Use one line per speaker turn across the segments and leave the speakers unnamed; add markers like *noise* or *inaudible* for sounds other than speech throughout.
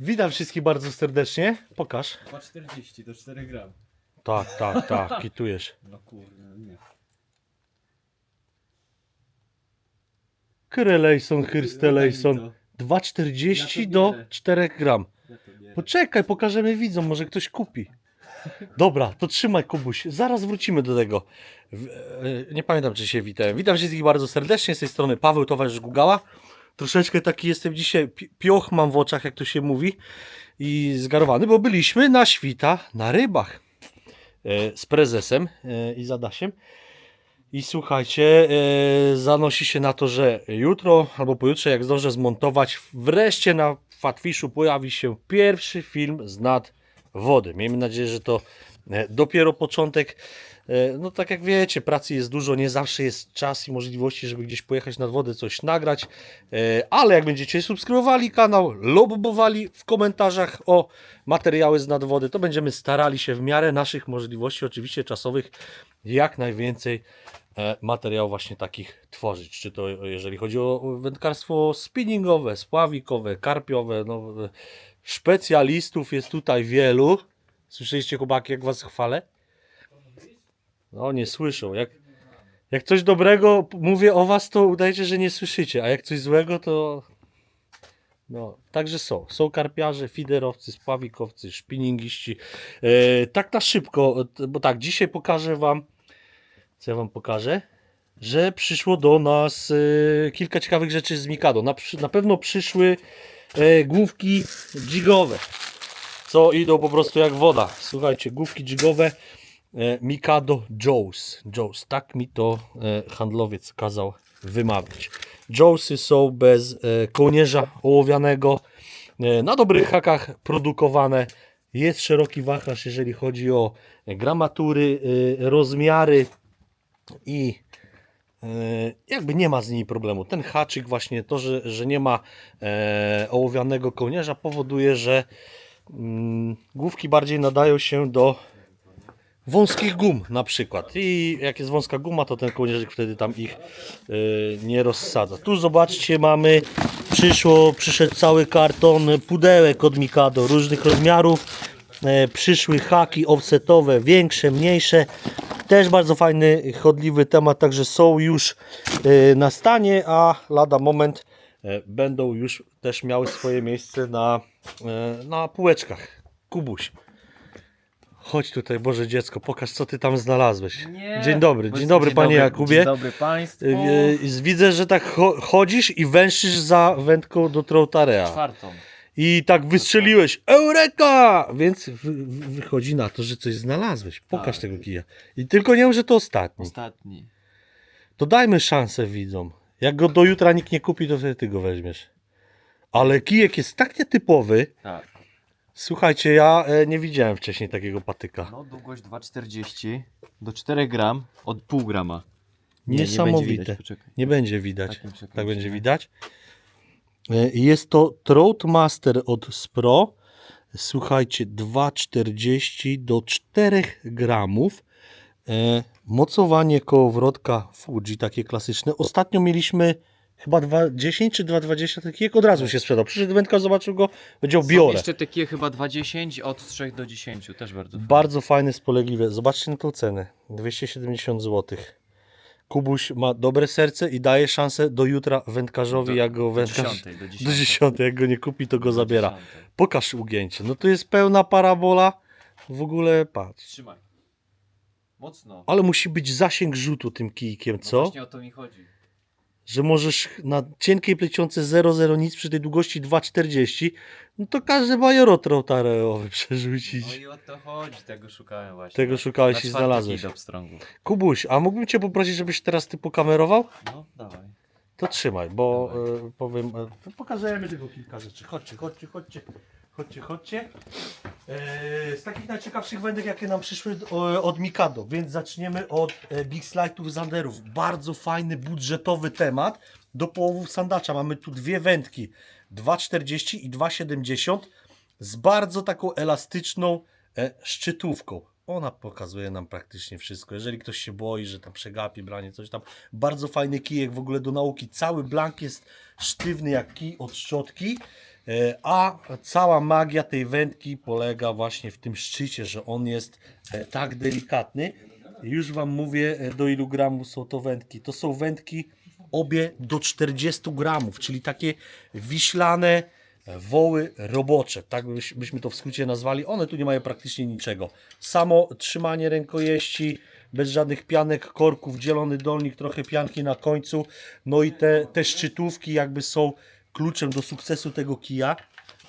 Witam wszystkich bardzo serdecznie. Pokaż.
2,40 do 4 gram.
Tak, tak, tak, *laughs* kitujesz.
No kurde, nie.
Krelejson,
mi
2,40
Ja to
do
bierę.
4 gram.
ja to.
Poczekaj, pokażemy widzom, może ktoś kupi. Dobra, to trzymaj Kubuś, zaraz wrócimy do tego. W- e, Nie pamiętam, czy się witałem. Witam wszystkich bardzo serdecznie, z tej strony Paweł, towarzysz Gugała. Troszeczkę taki jestem dzisiaj, pi- pioch mam w oczach, jak to się mówi, i zgarowany, bo byliśmy na świta na rybach e, z prezesem e, i z Adasiem. I słuchajcie, e, zanosi się na to, że jutro albo pojutrze, jak zdążę zmontować, wreszcie na Fatfishu pojawi się pierwszy film z nad wody. Miejmy nadzieję, że to dopiero początek. E, No tak jak wiecie, pracy jest dużo, nie zawsze jest czas i możliwości, żeby gdzieś pojechać nad wodę, coś nagrać, E, ale jak będziecie subskrybowali kanał, lobowali w komentarzach o materiały z nad wody, to będziemy starali się w miarę naszych możliwości, oczywiście czasowych, jak najwięcej e, materiałów właśnie takich tworzyć. Czy to jeżeli chodzi o wędkarstwo spinningowe, spławikowe, karpiowe, no, e, specjalistów jest tutaj wielu. Słyszeliście chłopaki, jak was chwalę? No nie słyszą. Jak, jak coś dobrego mówię o was, to udajcie, że nie słyszycie, a jak coś złego, to no, także są. Są karpiarze, fiderowcy, spławikowcy, spinningiści. E, tak na szybko, bo tak, dzisiaj pokażę wam, co ja wam pokażę, że przyszło do nas e, kilka ciekawych rzeczy z Mikado. Na, na pewno przyszły e, główki jigowe, co idą po prostu jak woda. Słuchajcie, główki jigowe e, Mikado Joe's. Joe's, tak mi to e, handlowiec kazał wymawiać. Joe'sy są bez e, kołnierza ołowianego, na dobrych hakach produkowane. Jest szeroki wachlarz, jeżeli chodzi o gramatury, rozmiary i jakby nie ma z nimi problemu. Ten haczyk właśnie, to, że, że nie ma ołowianego kołnierza powoduje, że główki bardziej nadają się do wąskich gum na przykład. I jak jest wąska guma, to ten kołnierzyk wtedy tam ich y, nie rozsadza. Tu zobaczcie, mamy, przyszło, przyszedł cały karton pudełek od Mikado różnych rozmiarów. E, przyszły haki offsetowe, większe, mniejsze. Też bardzo fajny, chodliwy temat, także są już y, na stanie, a lada moment e, będą już też miały swoje miejsce na, na półeczkach. Kubuś. Chodź tutaj, Boże dziecko, pokaż co ty tam znalazłeś.
Nie.
Dzień dobry, dzień dobry panie Jakubie.
Dzień dobry państwu.
Y, Widzę, że tak cho- chodzisz i węszysz za wędką do Troutarea.
Czwartą.
I tak wystrzeliłeś, Eureka! Więc wy, wy- wychodzi na to, że coś znalazłeś. Pokaż
Tak.
tego kija. I tylko nie wiem, że to ostatni.
Ostatni.
To dajmy szansę widzom. Jak go do jutra nikt nie kupi, to wtedy ty go weźmiesz. Ale kijek jest tak nietypowy.
Tak.
Słuchajcie, ja e, nie widziałem wcześniej takiego patyka.
No długość 2,40 do 4 gram od pół grama. Nie, nie będzie
Niesamowite.
widać, poczekaj.
Nie będzie widać.
Takim przekrocie,
Tak będzie widać. E, Jest to Troutmaster od Spro. Słuchajcie, 2,40 do 4 gramów. E, Mocowanie kołowrotka Fuji, takie klasyczne. Ostatnio mieliśmy chyba 2,10 czy 2,20 taki jak od razu się sprzedał. Przyszedł wędka, zobaczył go, powiedział
Są
biorę.
jeszcze takie chyba 2,10 od 3 do 10 też bardzo fajne.
Bardzo fajne, spolegliwe. Zobaczcie na tą cenę. 270 zł. Kubuś ma dobre serce i daje szansę do jutra wędkarzowi,
Do-
jak go
do
wędkarz...
10, do 10.
Do 10, jak go nie kupi, to go zabiera.
10.
Pokaż ugięcie. No to jest pełna parabola. W ogóle patrz.
Trzymaj. Mocno.
Ale musi być zasięg rzutu tym kijkiem,
No
co?
właśnie o to mi chodzi.
Że możesz na cienkiej plecionce 0,0 nic przy tej długości 2,40 no to każdy bajoro trotareowy
No
przerzucić.
i o to chodzi, tego szukałem właśnie.
Tego szukałeś
na
i znalazłeś. Kubuś, a mógłbym cię poprosić, żebyś teraz ty pokamerował?
No, dawaj.
To trzymaj, bo
Dawaj.
e, powiem, e, pokażemy tylko kilka rzeczy. Chodźcie, chodźcie, chodźcie, chodźcie, chodźcie. E, z takich najciekawszych wędek, jakie nam przyszły o, od Mikado, więc zaczniemy od e, Big Slide'ów Zanderów. Bardzo fajny, budżetowy temat. Do połowów sandacza mamy tu dwie wędki, 2,40 i 2,70 z bardzo taką elastyczną e, szczytówką. Ona pokazuje nam praktycznie wszystko. Jeżeli ktoś się boi, że tam przegapi branie, coś tam. Bardzo fajny kijek w ogóle do nauki. Cały blank jest sztywny jak kij od szczotki. E, A cała magia tej wędki polega właśnie w tym szczycie, że on jest e, tak delikatny. Już Wam mówię, e, do ilu gramów są to wędki. To są wędki obie do 40 gramów, czyli takie wiślane woły robocze, tak byś- byśmy to w skrócie nazwali. One tu nie mają praktycznie niczego. Samo trzymanie rękojeści, bez żadnych pianek, korków, dzielony dolnik, trochę pianki na końcu. No i te, te szczytówki jakby są kluczem do sukcesu tego kija.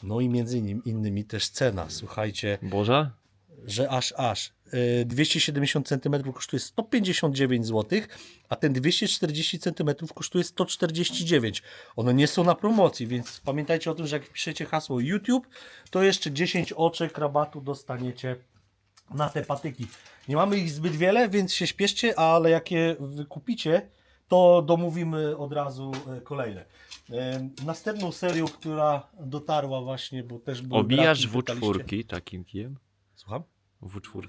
No i między innymi też cena. Słuchajcie,
Boża?
że aż aż. y, 270 cm kosztuje 159 zł, a ten 240 cm kosztuje 149. One nie są na promocji, więc pamiętajcie o tym, że jak wpiszecie hasło YouTube, to jeszcze 10 oczek rabatu dostaniecie na te patyki. Nie mamy ich zbyt wiele, więc się śpieszcie, ale jak je wykupicie, to domówimy od razu e, kolejne. E, Następną serią, która dotarła właśnie, bo też były
Obijasz
braki, pytaliście-
W4 takim kijem?
Słucham?
W4.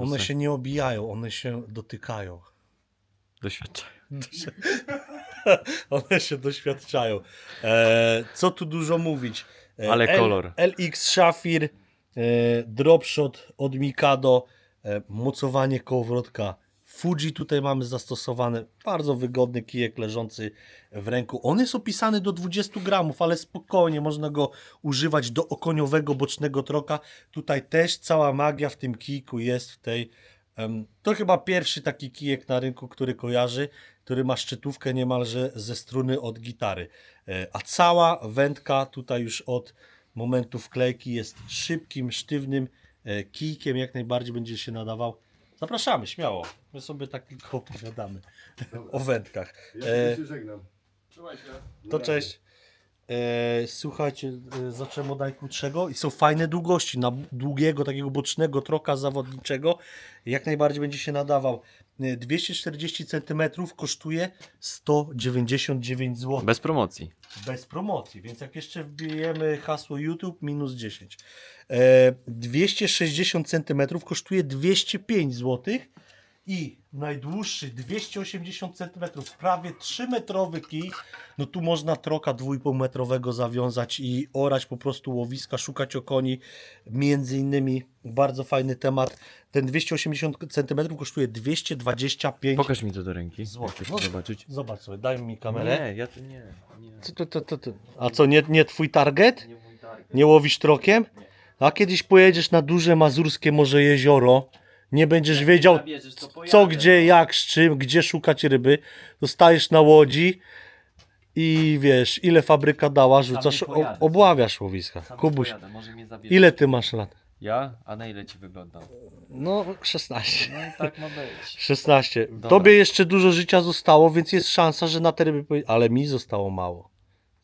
One się nie obijają, one się dotykają.
doświadczają. *laughs*
One się doświadczają. E, co tu dużo mówić?
Ale kolor.
LX Shafir, e, dropshot od Mikado, mocowanie kołowrotka Fuji tutaj mamy zastosowane. Bardzo wygodny kijek leżący w ręku. On jest opisany do 20 gramów, ale spokojnie można go używać do okoniowego bocznego troka. Tutaj też cała magia w tym kijku jest w tej. to chyba pierwszy taki kijek na rynku, który kojarzy, który ma szczytówkę niemalże ze struny od gitary. E, A cała wędka tutaj już od momentu wklejki jest szybkim, sztywnym e, kijkiem, jak najbardziej będzie się nadawał. Zapraszamy, śmiało. My sobie tak tylko opowiadamy o wędkach.
Ja
E,
się żegnam.
to cześć. E, słuchajcie, e, zacząłem od najkrótszego i są fajne długości. Na długiego, takiego bocznego troka zawodniczego jak najbardziej będzie się nadawał. E, 240 cm kosztuje 199 zł
Bez promocji.
bez promocji, więc jak jeszcze wbijemy hasło YouTube minus 10. E, 260 cm kosztuje 205 zł i najdłuższy 280 cm, prawie 3 metrowy kij, no tu można troka 2,5 metrowego zawiązać i orać po prostu łowiska, szukać okoni, między innymi bardzo fajny temat. Ten 280 cm kosztuje 225
Pokaż mi to do ręki.
Złoty.
Jak
No,
zobaczyć.
Zobacz sobie, daj mi kamerę.
Nie, ja to nie. nie.
Co to, to, to, to. A co, nie, nie twój target?
Nie mój target.
Nie łowisz trokiem? A kiedyś pojedziesz na duże mazurskie Morze Jezioro, nie będziesz wiedział
Zabierzesz, to
co,
pojadę.
gdzie, jak, z czym, gdzie szukać ryby. Zostajesz na łodzi i wiesz, ile fabryka dała, rzucasz,
nie
obławiasz łowiska.
Sam
Kubuś,
pojadę, może mnie zabierzesz.
ile ty masz lat?
Ja? A na ile ci wyglądam?
No, 16.
No i tak ma być. *laughs*
16.
Dobra.
Tobie jeszcze dużo życia zostało, więc jest szansa, że na te ryby poje... Ale mi zostało mało.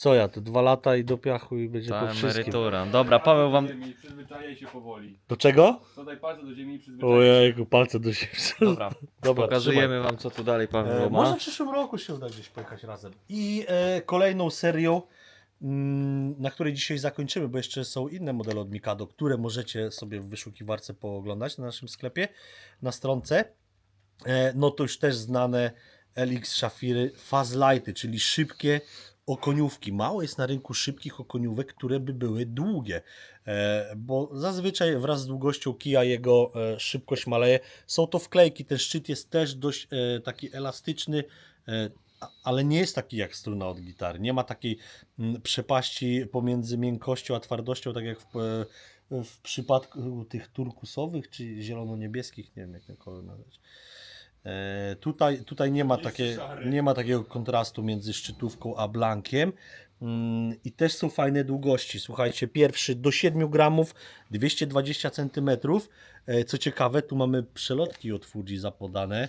Co ja, to dwa lata i do piachu i będzie
Ta
po wszystkim.
emerytura. Dobra, Paweł wam...
Ziemi, przyzwyczajaj się powoli.
Do czego?
Dodaj palce do ziemi i przyzwyczajaj się.
Ojejku, palce do siebie.
Dobra, *laughs*
Dobra,
pokazujemy wam co tu dalej
trzymaj.
Paweł
E,
ma.
może w przyszłym roku się uda gdzieś pojechać razem. I e, kolejną serią, mm, na której dzisiaj zakończymy, bo jeszcze są inne modele od Mikado, które możecie sobie w wyszukiwarce pooglądać na naszym sklepie, na stronce. E, no to już też znane LX Szafiry Fazlighty, czyli szybkie okoniówki. Mało jest na rynku szybkich okoniówek, które by były długie, e, bo zazwyczaj wraz z długością kija jego e, szybkość maleje. Są to wklejki, ten szczyt jest też dość e, taki elastyczny, ale nie jest taki jak struna od gitary. Nie ma takiej mm, przepaści pomiędzy miękkością a twardością, tak jak w, w przypadku tych turkusowych czy zielono-niebieskich, nie wiem jak ten kolor nazwać. E, tutaj, tutaj nie, ma takie, nie ma takiego kontrastu między szczytówką a blankiem. Mm, I też są fajne długości. Słuchajcie, pierwszy do 7 gramów, 220 cm. E, Co ciekawe, tu mamy przelotki od Fuji zapodane.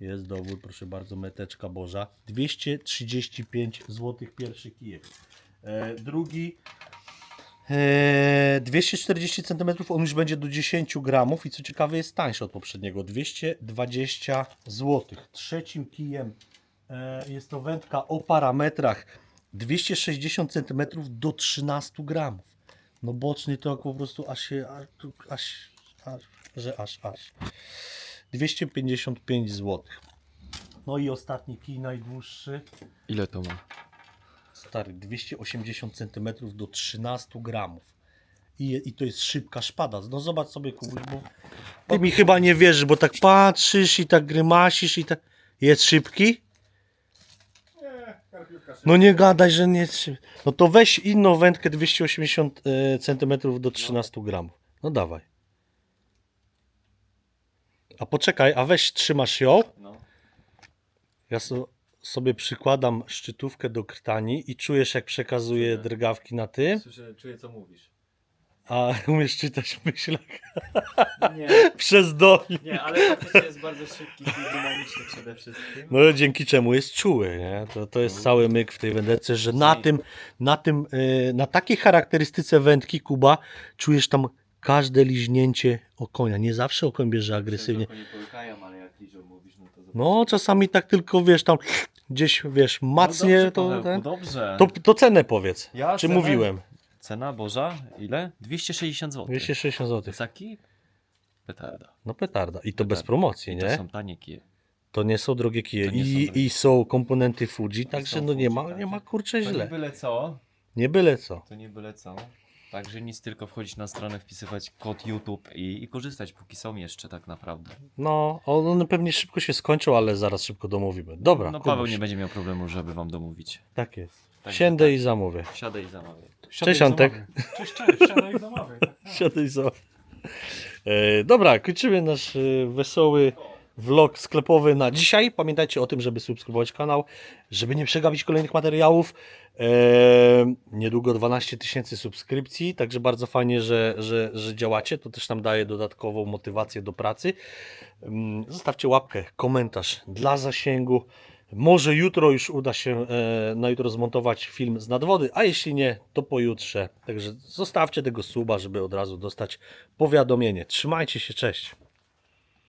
Jest dowód, proszę bardzo, meteczka Boża. 235 zł pierwszy kijek. E, drugi 240 cm, on już będzie do 10 gramów i co ciekawe jest tańszy od poprzedniego, 220 zł. Trzecim kijem e, jest to wędka o parametrach 260 cm do 13 gramów. No boczny to po prostu aż się, aż, aż, aż że aż, aż. 255 zł. No i ostatni kij najdłuższy.
Ile to ma?
Stary, 280 cm do 13 gramów. I, I to jest szybka szpada. No zobacz sobie, Kubuś, bo ty mi chyba nie wierzysz, bo tak patrzysz i tak grymasisz i tak... Jest szybki? No nie gadaj, że nie jest szybki. No to weź inną wędkę 280 cm do 13 gramów. No dawaj. A poczekaj, a weź trzymasz ją.
No.
Ja so, sobie przykładam szczytówkę do krtani i czujesz jak przekazuję
Czuję.
drgawki na tym,
Słyszę, czuję co mówisz.
a *laughs* umiesz czytać w myślach
Nie, *laughs*
przez dolnik.
nie, ale faktycznie jest bardzo szybki i dynamiczny przede wszystkim.
No dzięki czemu jest czuły, nie? To, to jest cały myk w tej wędce, że na tym, na tym, yy, na takiej charakterystyce wędki Kuba czujesz tam każde liźnięcie okonia. Nie zawsze okoń bierze agresywnie.
Nie połykają, ale jak liżą mówisz, no to.
No czasami tak tylko wiesz tam gdzieś wiesz macnie
no dobrze,
to,
Pawełku,
ten,
dobrze.
to, to cenę powiedz.
Ja
Czy
cenę?
mówiłem?
Cena Boża ile? 260 zł.
260 zł.
Taki? Petarda.
No petarda. I to bez
Petarda.
promocji,
I to
nie?
są tanie kije.
To nie są drogie kije.
To nie są
I,
drogie.
I są komponenty Fuji, także
są
no nie
Fuji,
ma,
tak.
nie ma kurczę
To nie
źle.
byle co.
Nie byle co.
To nie byle co. Także nic, tylko wchodzić na stronę, wpisywać kod YouTube i, i korzystać, póki są jeszcze tak naprawdę.
No, one pewnie szybko się skończą, ale zaraz szybko domówimy. Dobra,
no Paweł
Kubuś.
nie będzie miał problemu, żeby wam domówić.
Tak jest.
Także
Siędę
tak.
i zamówię.
Siadaj i zamawiaj.
Cześć Antek.
Cześć, cześć, siadaj i zamawiaj. *laughs* tak, tak.
Siadaj i zamówię. E, dobra, kończymy nasz e, wesoły vlog sklepowy na dzisiaj. Pamiętajcie o tym, żeby subskrybować kanał, żeby nie przegapić kolejnych materiałów. E, niedługo 12 tysięcy subskrypcji, także bardzo fajnie, że, że, że działacie. To też nam daje dodatkową motywację do pracy. Mm, Zostawcie łapkę, komentarz dla zasięgu. Może jutro już uda się e, na jutro zmontować film z nadwody, a jeśli nie, to pojutrze. Także zostawcie tego suba, żeby od razu dostać powiadomienie. Trzymajcie się, cześć.